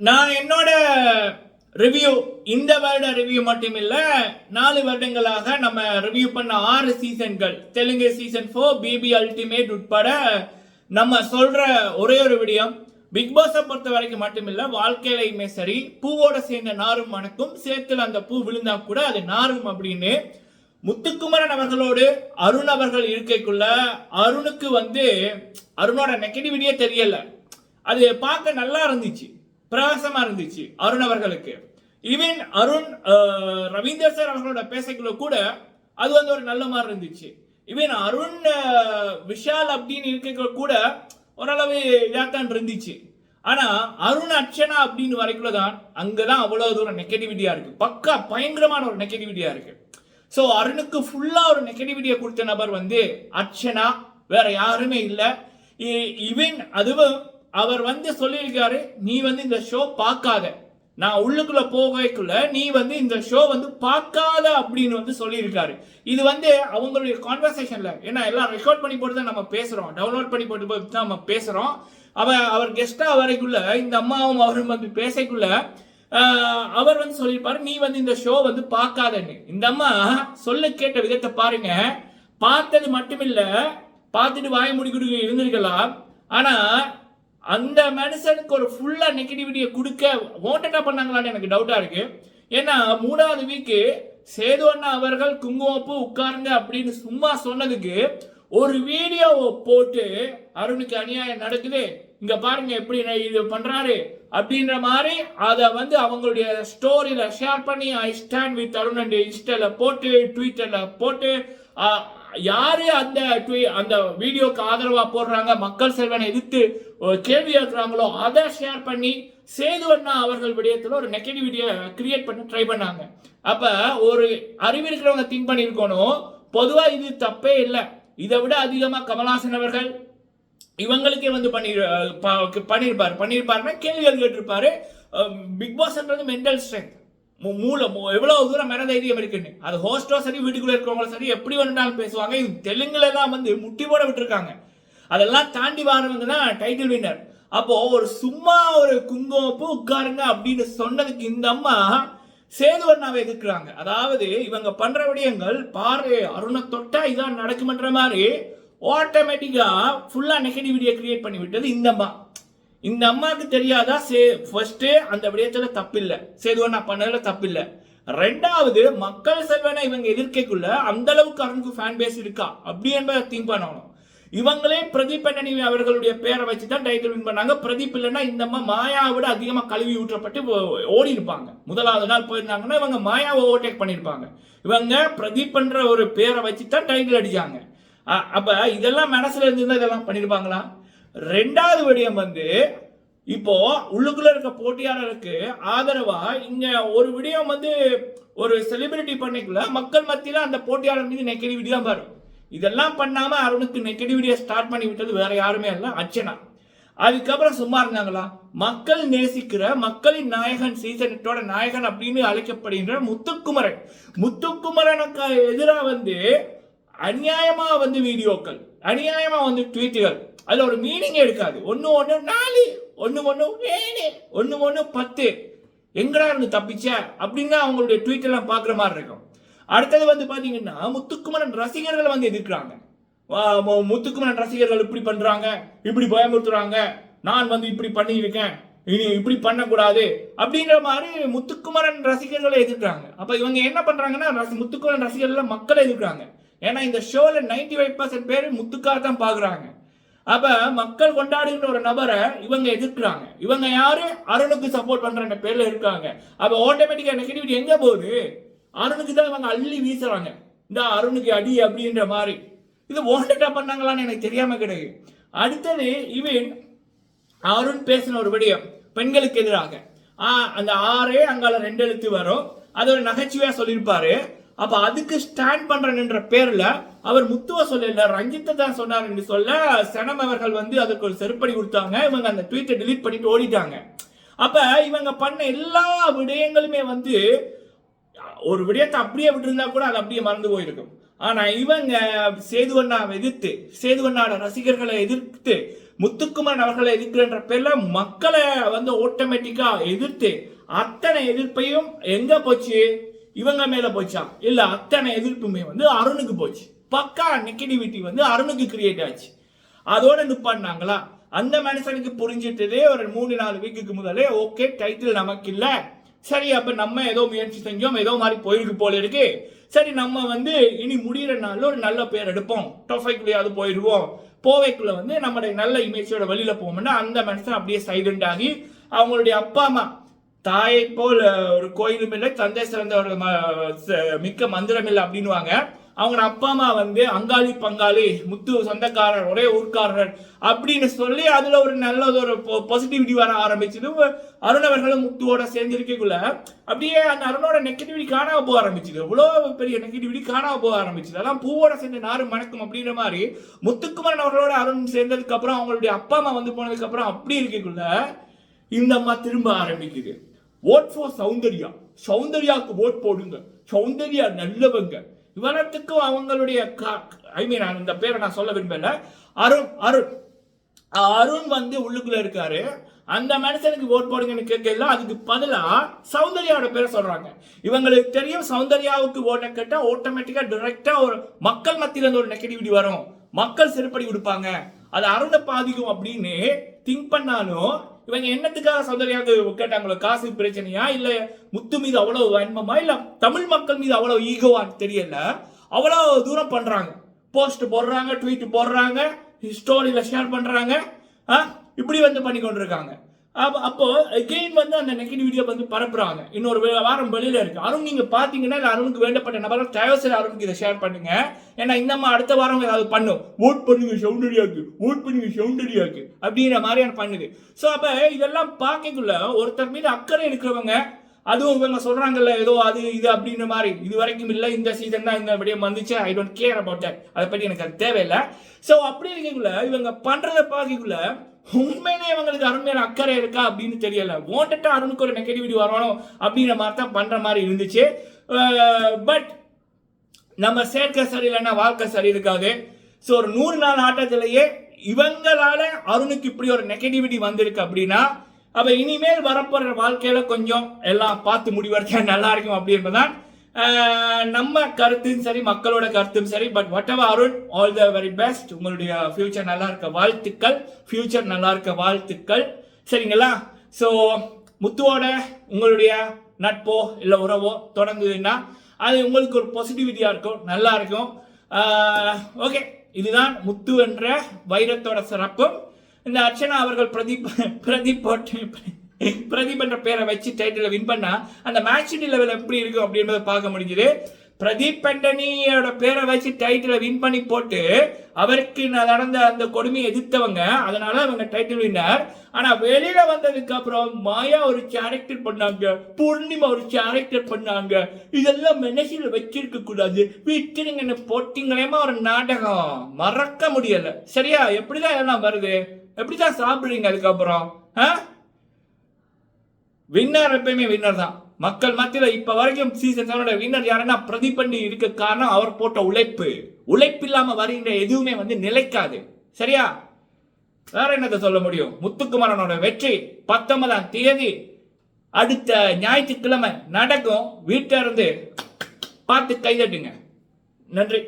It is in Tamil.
நான் என்னோட ரிவ்யூ இந்த வருட ரிவ்யூ மட்டும் இல்லை நாலு வருடங்களாக நம்ம ரிவ்யூ பண்ண ஆறு சீசன்கள் Telugu season four BB ultimate உட்பட நம்ம சொல்ற ஒரே ஒரு விடயம் பிக் பாஸை பொறுத்த வரைக்கும் மட்டுமில்ல வாழ்க்கையிலையுமே சரி பூவோட சேர்ந்த நாரும் மணக்கும் சேர்த்துல அந்த பூ விழுந்தா கூட அது நாரும் அப்படின்னு முத்துக்குமரன் அவர்களோடு அருண் அவர்கள் இருக்கைக்குள்ள அருணுக்கு வந்து அருணோட நெகட்டிவிட்டியே தெரியல. அது பார்க்க நல்லா இருந்துச்சு. பிரகாசமா இருந்துச்சு அருண் அவர்களுக்கு. ஈவன் அருண் ரவீந்தர் சார் அவர்களோட பேசக்குள்ள கூட அது வந்து ஒரு நல்ல மாதிரி இருந்துச்சு. ஈவன் அருண் விஷால் அப்படின்னு இருக்க கூட ஓரளவு இதாகத்தான் இருந்துச்சு. ஆனா அருண் அர்ச்சனா அப்படின்னு வரைக்குள்ள தான் அங்கதான் அவ்வளவு தூரம் நெகட்டிவிட்டியா இருக்கு. பக்கா பயங்கரமான ஒரு நெகட்டிவிட்டியா இருக்கு. ஸோ அருணுக்கு ஃபுல்லா ஒரு நெகட்டிவிட்டியை கொடுத்த நபர் வந்து அர்ச்சனா. வேற யாருமே இல்லை. ஈவன் அதுவும் அவர் வந்து சொல்லியிருக்காரு நீ வந்து இந்த ஷோ பார்க்காத. நான் உள்ளுக்குள்ள போகக்குள்ள நீ வந்து இந்த ஷோ வந்து பார்க்காத அப்படின்னு வந்து சொல்லியிருக்காரு. இது வந்து அவங்களுடைய கான்வர்சேஷன்ல ஏன்னா எல்லாம் ரெக்கார்ட் பண்ணி போட்டு தான் நம்ம பேசுறோம். டவுன்லோட் பண்ணி போட்டு போட்டு தான் நம்ம பேசுறோம். அவ அவர் கெஸ்டா வரைக்குள்ள இந்த அம்மாவும் அவரும் வந்து பேசக்குள்ள அவர் வந்து சொல்லியிருப்பாரு நீ வந்து இந்த ஷோ வந்து பார்க்காதன்னு. இந்த அம்மா சொல்ல கேட்ட விதத்தை பாருங்க. பார்த்தது மட்டுமில்ல பார்த்துட்டு வாய முடிக்கிட்டு இருந்திருக்கலாம். ஆனா அந்த மனுஷனுக்கு ஒரு ஃபுல்லாக நெகட்டிவிட்டியை கொடுக்க ஓட்டட்டா பண்ணாங்களான்னு எனக்கு டவுட்டாக இருக்குது ஏன்னா மூணாவது வீக்கு சேது அண்ணா அவர்கள் குங்குமப்பு உட்காருங்க அப்படின்னு சும்மா சொன்னதுக்கு ஒரு வீடியோவை போட்டு அருணுக்கு அநியாயம் நடக்குது. இங்க பாருங்க எப்படி இது பண்றாரு அப்படின்ற மாதிரி அதை வந்து அவங்களுடைய ஸ்டோரியில ஷேர் பண்ணி I stand with Arun and இன்ஸ்டால போட்டு ட்விட்டர்ல போட்டு யாரு அந்த twi- அந்த வீடியோக்கு ஆதரவா போடுறாங்க? மக்கள் செல்வனை எதிர்த்து கேள்வி எழுக்கிறாங்களோ அதை ஷேர் பண்ணி சேது அண்ணா அவர்கள் விடயத்தில் ஒரு நெகட்டிவிட்டியை கிரியேட் பண்ண ட்ரை பண்ணாங்க. அப்ப ஒரு அறிவு இருக்கிறவங்க திங்க் பண்ணியிருக்கணும் பொதுவா இது தப்பே இல்லை. இதை விட அதிகமா கமலாசன் அவர்கள் இவங்களுக்கே வந்து பண்ணி ப- பண்ணியிருப்பாருன்னா கேள்விகள் கேட்டிருப்பாரு. பிக் பாஸ்ன்றது மென்டல் ஸ்ட்ரென்த் மூளை எவ்வளவு தூரம் மன தைரியம் இருக்குன்னு. அது ஹோஸ்டோ சரி வீட்டுக்குள்ள இருக்கிறவங்களும் சரி எப்படி வேணும்னாலும் பேசுவாங்க. இது தெலுங்குல தான் வந்து முட்டி போட விட்டுருக்காங்க. அதெல்லாம் தாண்டி வரவங்க தான் டைட்டில் வின்னர் அப்போ ஒரு சும்மா ஒரு குங்குமப்பூ உட்காருங்க அப்படின்னு சொன்னதுக்கு இந்த அம்மா சேதுவண்ணாவை எதிர்க்கிறாங்க. அதாவது இவங்க பண்ற விடயங்கள் பாரு அருணை தொட்டா இதான் நடக்குமன்ற மாதிரி ஆட்டோமேட்டிக்கா ஃபுல்லா நெகட்டிவிட்டியை கிரியேட் பண்ணி விட்டது இந்த அம்மா. இந்த அம்மாவுக்கு தெரியாதா? சே ஃபர்ஸ்டே அந்த விடயத்துல தப்பில்ல. நான் பண்ணதுல தப்பில்ல. ரெண்டாவது மக்கள் செல்வனை இவங்க எதிர்க்கைக்குள்ள அந்த அளவுக்கு அருணுக்கு ஃபேன் பேஸ் இருக்கா? அப்படி என்பதை திங்க் பண்ணணும். இவங்களே பிரதீப் அண்ணனி அவர்களுடைய பேரை வச்சு தான் டைட்டில் வின் பண்ணாங்க. பிரதீப் இல்லைன்னா இந்த அம்மா மாயாவை விட அதிகமாக கழுவி ஊற்றப்பட்டு ஓ- ஓடி இருப்பாங்க. முதலாவது நாள் போயிருந்தாங்கன்னா இவங்க மாயாவை ஓவர்டேக் பண்ணியிருப்பாங்க. இவங்க பிரதீப் என்ற ஒரு பேரை வச்சு தான் டைட்டில் அடிச்சாங்க அப்போ இதெல்லாம் மனசில் இருந்து இதெல்லாம் பண்ணியிருப்பாங்களா ரெண்டாவது விடயம் வந்து இப்போ உள்ளுக்குள்ள இருக்க போட்டியாளருக்கு ஆதரவா இங்க ஒரு விடயம் வந்து ஒரு செலிபிரிட்டி பண்ணிக்கல மக்கள் மத்தியில அந்த போட்டியாளர் மீது நெகட்டிவிட்டி தான் வரும் இதெல்லாம் பண்ணாம அருணுக்கு நெகட்டிவிட்டியை ஸ்டார்ட் பண்ணி விட்டது வேற யாருமே இல்லை அர்ச்சனா. அதுக்கப்புறம் சும்மா இருந்தாங்களா? மக்கள் நேசிக்கிற மக்களின் நாயகன் சீசனட்டோட நாயகன் அப்படின்னு அழைக்கப்படுகின்ற முத்துக்குமரன். முத்துக்குமரனுக்கு எதிராக வந்து அநியாயமா வந்து வீடியோக்கள் அநியாயமா வந்து ட்வீட்டுகள் அதில் ஒரு மீனிங்கே எடுக்காது. ஒன்று ஒன்று நாலு ஒன்று ஒன்று ஏழு ஒன்று ஒன்று பத்து. எங்கடா இருந்து தப்பிச்ச? அப்படின்னு தான் அவங்களுடைய ட்வீட்டெல்லாம் பார்க்குற மாதிரி இருக்கும். அடுத்தது வந்து பார்த்தீங்கன்னா முத்துக்குமரன் ரசிகர்கள் வந்து எதிர்க்கிறாங்க. வா, மு- முத்துக்குமரன் ரசிகர்கள் இப்படி பண்ணுறாங்க இப்படி பயமுறுத்துறாங்க. நான் வந்து இப்படி பண்ணியிருக்கேன். இனி இப்படி பண்ணக்கூடாது. அப்படிங்கிற மாதிரி முத்துக்குமரன் ரசிகர்களை எதிர்க்கிறாங்க. அப்போ இவங்க என்ன பண்ணுறாங்கன்னா ரசி- முத்துக்குமரன் ரசிகர்கள் மக்களை எதிர்க்கிறாங்க. ஏன்னா இந்த ஷோவில் நைன்டி ஃபைவ் பர்சன்ட் பேர் முத்துக்காக தான் பார்க்குறாங்க. அப்ப மக்கள் கொண்டாடுகின்ற ஒரு நபரை இவங்க எதிர்க்கிறாங்க. இவங்க யாரு? அருணுக்கு சப்போர்ட் பண்ற பேர்ல இருக்காங்க. அப்ப ஆட்டோமேட்டிக்கா நெகட்டிவிட்டி எங்க போகுது? அருணுக்கு தான் இவங்க அள்ளி வீசுறாங்க. இந்த அருணுக்கு அடி அப்படின்ற மாதிரி. இது ஓண்டட்டா பண்ணாங்களான்னு எனக்கு தெரியாம கிடையாது அடுத்தது இவன் அருண் பேசின ஒரு விடயம். பெண்களுக்கு எதிராக. ஆ, அந்த ஆறே அங்கால ரெண்டு எழுத்து வரும். அது ஒரு நகைச்சுவையா சொல்லியிருப்பாரு. அப்ப அதுக்கு ஸ்டாண்ட் பண்றேன்ற பேர்ல அவர் முத்துவ சொல்லல ரஞ்சித்தை தான் சொன்னார் என்று சொல்ல சனம் அவர்கள் வந்து அதுக்கு ஒரு செருப்படி கொடுத்தாங்க. இவங்க அந்த ட்வீட்டை டிலீட் பண்ணிட்டு ஓடிட்டாங்க. அப்ப இவங்க பண்ண எல்லா விடயங்களுமே வந்து ஒரு விடயத்தை அப்படியே விட்டுருந்தா கூட அது அப்படியே மறந்து போயிருக்கும். ஆனா இவங்க சேதுவண்ணாவை எதிர்த்து சேதுவண்ணாட ரசிகர்களை எதிர்த்து முத்துக்குமரன் அவர்களை எதிர்க்கிறன்ற பேர்ல மக்களை வந்து ஆட்டோமேட்டிக்கா எதிர்த்து அத்தனை எதிர்ப்பையும் எங்க போச்சு? இவங்க மேலே போச்சா? இல்லை அத்தனை எதிர்ப்புமே வந்து அருணுக்கு போச்சு. பக்கா நெகட்டிவிட்டி வந்து அருணுக்கு கிரியேட் ஆச்சு. அதோட நிப்பாட்டினாங்களா அந்த மனுஷனுக்கு புரிஞ்சிட்டதே ஒரு மூணு நாலு வீக்குக்கு முதலே ஓகே டைட்டில் நமக்கு இல்லை. சரி அப்ப நம்ம ஏதோ முயற்சி செஞ்சோம் ஏதோ மாதிரி போயிருக்கு போல இருக்கு. சரி நம்ம வந்து இனி முடிகிற நாள்ல ஒரு நல்ல பேர் எடுப்போம். டொஃபைக்குள்ளேயாவது போயிடுவோம். போவைக்குள்ள வந்து நம்மளுடைய நல்ல இமேஜோட வெளியில போவோம்னா அந்த மனுஷன் அப்படியே சைலண்ட் ஆகி அவங்களுடைய அப்பா அம்மா தாயை போல் ஒரு கோயிலும் இல்லை தந்தை சிறந்த ஒரு ம- ச- மிக்க மந்திரம் இல்லை அப்படின்னுவாங்க. அவங்க அப்பா அம்மா வந்து அங்காளி பங்காளி முத்து சொந்தக்காரர் ஒரே ஊர்க்காரர் அப்படின்னு சொல்லி அதுல ஒரு நல்லது ஒரு பாசிட்டிவிட்டி வர ஆரம்பிச்சது அருணவர்களும் முத்துவோட சேர்ந்திருக்கக்குள்ள அப்படியே அந்த அருணோட நெகட்டிவிட்டி காணாம போக ஆரம்பிச்சது. இவ்வளோ பெரிய நெகட்டிவிட்டி காணாம போக ஆரம்பிச்சது. அதான் பூவோட சேர்ந்து நாறு மணக்கும் அப்படின்ற மாதிரி முத்துக்குமரன் அவர்களோட அருண் சேர்ந்ததுக்கு அப்புறம் அவங்களுடைய அப்பா அம்மா வந்து போனதுக்கு அப்புறம் அப்படி இருக்கக்குள்ள இந்த அம்மா திரும்ப ஆரம்பிக்குது. Vote for Soundarya. சௌந்தர்யாவுக்கு ஓட் போடுங்க. சௌந்தர்யா நல்லவங்க. இவனத்துக்கும் அவங்களுடைய ஐ மீன் அந்த பேரை நான் சொல்ல விரும்பல. அருண் அருண். அருண் வந்து உள்ளுக்குள்ள இருக்காரு. அந்த மனுஷனுக்கு ஓட் போடுங்கன்னு கேட்கல அதுக்கு பதிலாக சௌந்தர்யாவோட பேரை சொல்றாங்க. இவங்களுக்கு தெரியும் சௌந்தர்யாவுக்கு ஓட்டை கேட்டால் ஆட்டோமேட்டிக்கா டைரக்டா ஒரு மக்கள் மத்தியில இருந்து ஒரு நெகட்டிவிட்டி வரும். மக்கள் செருப்படி கொடுப்பாங்க அது அருணை பாதிக்கும் அப்படின்னு திங்க் பண்ணாலும் இவங்க என்னத்துக்காக சௌந்தர்யாவுக்கு கேட்டாங்களோ காசு பிரச்சனையா இல்ல முத்து மீது அவ்வளவு வன்மமா இல்ல தமிழ் மக்கள் மீது அவ்வளவு ஈகோவான்னு தெரியல. அவ்வளவு தூரம் பண்றாங்க. போஸ்ட் போடுறாங்க ட்வீட் போடுறாங்க ஸ்டோரியில ஷேர் பண்றாங்க ஆ, இப்படி வந்து பண்ணி கொண்டிருக்காங்க அப்போ எகெயின் வந்து அந்த நெகட்டிவிட்டியை வந்து பரப்புறாங்க. இன்னொரு வாரம் வெளியில இருக்கு. அருண் நீங்க பாத்தீங்கன்னா அருணுக்கு வேண்டப்பட்ட நபர்கள் தயவு அருணுக்கு இதை ஷேர் பண்ணுங்க. ஏன்னா இந்த அம்மா அடுத்த வாரம் ஏதாவது பண்ணும். ஓட் பண்ணுங்க சௌந்தர்யாக்கு ஓட் பண்ணுங்க சௌந்தர்யாக்கு அப்படிங்கிற மாதிரியான பண்ணுது. ஸோ அப்ப இதெல்லாம் பார்க்கக்குள்ள ஒருத்தர் மீது அக்கறை இருக்கிறவங்க அதுவும் இவங்க சொல்றாங்கல்ல ஏதோ அது இது அப்படின்ற மாதிரி. இது வரைக்கும் இல்லை இந்த சீசன் தான் இந்த விடயம் வந்துச்சு. I don't care about that அதை பற்றி எனக்கு அது தேவையில்லை. ஸோ அப்படி இருக்கக்குள்ள இவங்க பண்றதை பார்க்கக்குள்ள உண்மையிலே இவங்களுக்கு அருண் மேல அக்கறை இருக்கா அப்படின்னு தெரியல. ஓட்டட்டா அருணுக்கு ஒரு நெகட்டிவிட்டி வரணும் அப்படிங்கிற மாதிரி தான் பண்ற மாதிரி இருந்துச்சு. பட் நம்ம சேர்க்க சரியில்லைன்னா வாழ்க்கை சரி இருக்காது. ஸோ ஒரு நூறு நாள் ஆட்டத்திலேயே இவங்களால அருணுக்கு இப்படி ஒரு நெகட்டிவிட்டி வந்திருக்கு அப்படின்னா அப்ப இனிமேல் வரப்போற வாழ்க்கையில கொஞ்சம் எல்லாம் பார்த்து முடிவெடுத்தா நல்லா இருக்கும் அப்படி நம்ம கருத்தும் சரி மக்களோட கருத்தும் சரி but whatever Arun all the very best உங்களுடைய ஃபியூச்சர் நல்லா இருக்க வாழ்த்துக்கள். ஃபியூச்சர் நல்லா இருக்க வாழ்த்துக்கள். சரிங்களா? ஸோ முத்துவோட உங்களுடைய நட்போ இல்லை உறவோ தொடங்குதுன்னா அது உங்களுக்கு ஒரு பாசிட்டிவிட்டியாக இருக்கும் நல்லா இருக்கும். ஓகே இதுதான் முத்து என்ற வைரத்தோட சிறப்பும். இந்த அர்ச்சனா அவர்கள் பிரதீப் பிரதீப் போட்டு பிரதீப் என்ற பேரை வச்சு டைட்டில் வின் பண்ணா அந்த மேட்ச் லெவல் எப்படி இருக்கும் அப்படின்றத பார்க்க முடிஞ்சுது. பிரதீப் பெண்டனியோட பேரை வச்சு டைட்டில் வின் பண்ணி போட்டு அவருக்கு நடந்த அந்த கொடுமையை எதிர்த்தவங்க அதனால அவங்க டைட்டில் வின்னர் ஆனா வெளியில வந்ததுக்கு அப்புறம் மாயா ஒரு கேரக்டர் பண்ணாங்க பூர்ணிமா ஒரு கேரக்டர் பண்ணாங்க. இதெல்லாம் மனசில் வச்சிருக்க கூடாது. விட்டுருங்கன்னு போட்டிங்களேமா ஒரு நாடகம். மறக்க முடியல. சரியா? எப்படிதான் எல்லாம் வருது? எப்படிதான் சாப்பிடுறீங்க அதுக்கப்புறம்? ஆ? வின்னர் எப்பயுமே வின்னர் தான். மக்கள் மத்தியில் இப்ப வரைக்கும் சீசன் செவனோட வின்னர் யாருன்னா பிரதீப் பண்ணி இருக்க காரணம் அவர் போட்ட உழைப்பு. உழைப்பு இல்லாம வருகின்ற எதுவுமே வந்து நிலைக்காது. சரியா? வேற என்னத்தை சொல்ல முடியும்? முத்துக்குமரனோட வெற்றி பத்தொன்பதாம் தேதி அடுத்த ஞாயிற்றுக்கிழமை நடக்கும். வீட்டில இருந்து பார்த்து கைதட்டுங்க. நன்றி.